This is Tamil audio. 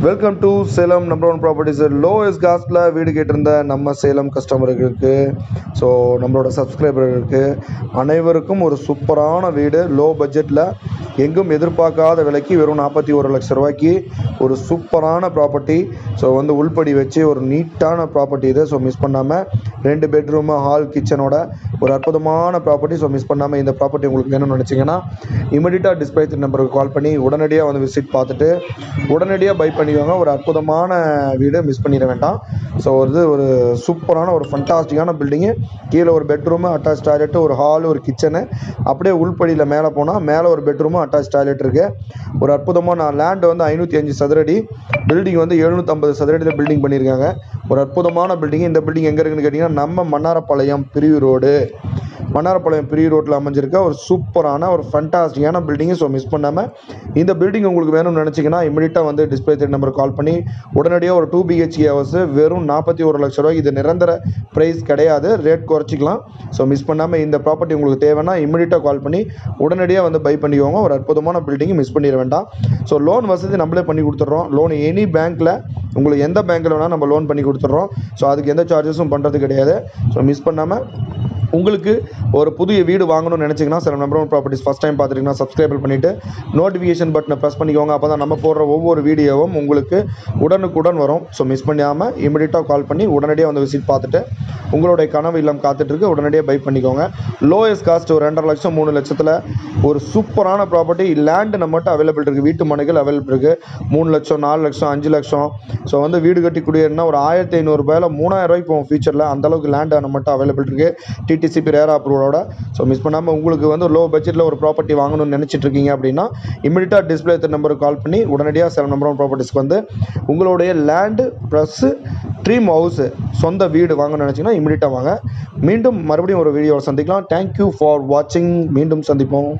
Welcome to Salem number one properties lowest காஸ்ட்டில் வீடு கேட்டிருந்த நம்ம சேலம் கஸ்டமர்களுக்கு ஸோ நம்மளோட சப்ஸ்கிரைபர்களுக்கு அனைவருக்கும் ஒரு சூப்பரான வீடு லோ பட்ஜெட்டில் எங்கும் எதிர்பார்க்காத விலைக்கு வெறும் நாற்பத்தி ஒரு லட்ச ரூபாய்க்கு ஒரு சூப்பரான ப்ராப்பர்ட்டி ஸோ வந்து உள்படி வச்சு ஒரு நீட்டான ப்ராப்பர்ட்டி இது ஸோ மிஸ் பண்ணாமல் ரெண்டு பெட்ரூமு ஹால் கிச்சனோட ஒரு அற்புதமான ப்ராப்பர்ட்டி ஸோ மிஸ் பண்ணாமல் இந்த ப்ராப்பர்ட்டி உங்களுக்கு வேணும்னு நினச்சிங்கன்னா இமீடியட்டாக டிஸ்பிளே நம்பருக்கு கால் பண்ணி உடனடியாக வந்து விசிட் பார்த்துட்டு உடனடியாக பை பண்ணி பண்ணிக்கோங்க ஒரு அற்புதமான வீடு மிஸ் பண்ணிட வேண்டாம். ஸோ இது ஒரு சூப்பரான ஒரு ஃபண்டாஸ்டிக்கான பில்டிங்கு கீழே ஒரு பெட்ரூமு அட்டாச் டாய்லெட்டு ஒரு ஹாலு ஒரு கிச்சனு அப்படியே உள்படியில் மேலே போனால் மேலே ஒரு பெட்ரூமு அட்டாச் டாய்லெட் இருக்குது ஒரு அற்புதமான லேண்டு வந்து ஐநூற்றி அஞ்சு சதுரடி. பில்டிங் வந்து எழுநூற்றம்பது சதுரடியில் பில்டிங் பண்ணியிருக்காங்க ஒரு அற்புதமான பில்டிங் இந்த பில்டிங் எங்கே இருக்குன்னு கேட்டிங்கன்னா நம்ம மன்னாரப்பாளையம் பிரிவு ரோடு மன்னாரப்பாளையம் பெரிய ரோட்டில் அமைஞ்சிருக்க ஒரு சூப்பரான ஒரு ஃபண்டாஸ்டிக்கான பில்டிங்கு ஸோ மிஸ் பண்ணாமல் இந்த பில்டிங் உங்களுக்கு வேணும்னு நினச்சிங்கன்னா இமீடியட்டாக வந்து டிஸ்பிளே த்ரீ நம்பருக்கு கால் பண்ணி உடனடியாக ஒரு டூ பிஹெச்கே ஹவர்ஸ் வெறும் நாற்பத்தி ஒரு லட்ச ரூபாய் இது நிரந்தர ப்ரைஸ் கிடையாது. ரேட் குறைச்சிக்கலாம். ஸோ மிஸ் பண்ணாமல் இந்த ப்ராப்பர்ட்டி உங்களுக்கு தேவைன்னா இமீடியட்டாக கால் பண்ணி உடனடியாக வந்து பை பண்ணிக்கோங்க. ஒரு அற்புதமான பில்டிங்கை மிஸ் பண்ணிட வேண்டாம். ஸோ லோன் வசதி நம்மளே பண்ணி கொடுத்துட்றோம். லோன் எனி பேங்க்கில் உங்களுக்கு எந்த பேங்க்கில் வேணால் நம்ம லோன் பண்ணி கொடுத்துட்றோம். ஸோ அதுக்கு எந்த சார்ஜஸும் பண்ணுறது கிடையாது. ஸோ மிஸ் பண்ணாமல் உங்களுக்கு ஒரு புதிய வீடு வாங்கணும்னு நினச்சிங்கன்னா சில number one properties first time பார்த்துட்டிங்கன்னா சப்ஸ்கிரைப் பண்ணிவிட்டு நோட்டிஃபிகேஷன் பட்டனை ப்ரெஸ் பண்ணிக்கோங்க. அப்போ தான் நம்ம போடுற ஒவ்வொரு வீடியோவும் உங்களுக்கு உடனுக்குடன் வரும். ஸோ மிஸ் பண்ணாமல் இமிடியட்டாக கால் பண்ணி உடனடியாக வந்து விசிட் பார்த்துட்டு உங்களுடைய கனவு இல்லம் காத்துட்ருக்கு. உடனடியாக பை பண்ணிக்கோங்க. லோயஸ்ட் காஸ்ட் ஒரு ரெண்டரை லட்சம் மூணு லட்சத்தில் ஒரு சூப்பரான ப்ராப்பர்ட்டி லேண்டு நம்மகிட்ட அவைலபிள் இருக்குது வீட்டு மனைகள் அவைலபிள் இருக்குது மூணு லட்சம் நாலு லட்சம் அஞ்சு லட்சம். ஸோ வந்து வீடு கட்டி குடியேறினா ஒரு ஆயிரத்தி ஐநூறுரூபாயில் மூணாயிரம் ரூபாய்க்கு போகும் ஃபியூச்சரில் அந்தளவுக்கு லேண்டு நம்மகிட்ட அவைலபிள் இருக்குது டிசிபி ரேர் அப்ரூவோட ஸோ மிஸ் பண்ணாமல் உங்களுக்கு வந்து லோ பட்ஜெட்டில் ஒரு ப்ராப்பர்ட்டி வாங்கணும்னு நினச்சிட்டு இருக்கீங்க அப்படின்னா இமீடியட்டாக டிஸ்பிளே நம்பருக்கு கால் பண்ணி உடனடியாக சில நம்பர் ஒன் ப்ராப்பர்ட்டிஸ்க்கு வந்து உங்களுடைய லேண்டு ப்ளஸ்ஸு ட்ரீம் ஹவுஸு சொந்த வீடு வாங்கணும்னு நினச்சிங்கன்னா இமீடியட்டாக வாங்க. மீண்டும் மறுபடியும் ஒரு வீடியோவில் சந்திக்கலாம். தேங்க்யூ ஃபார் வாட்சிங் மீண்டும் சந்திப்போம்.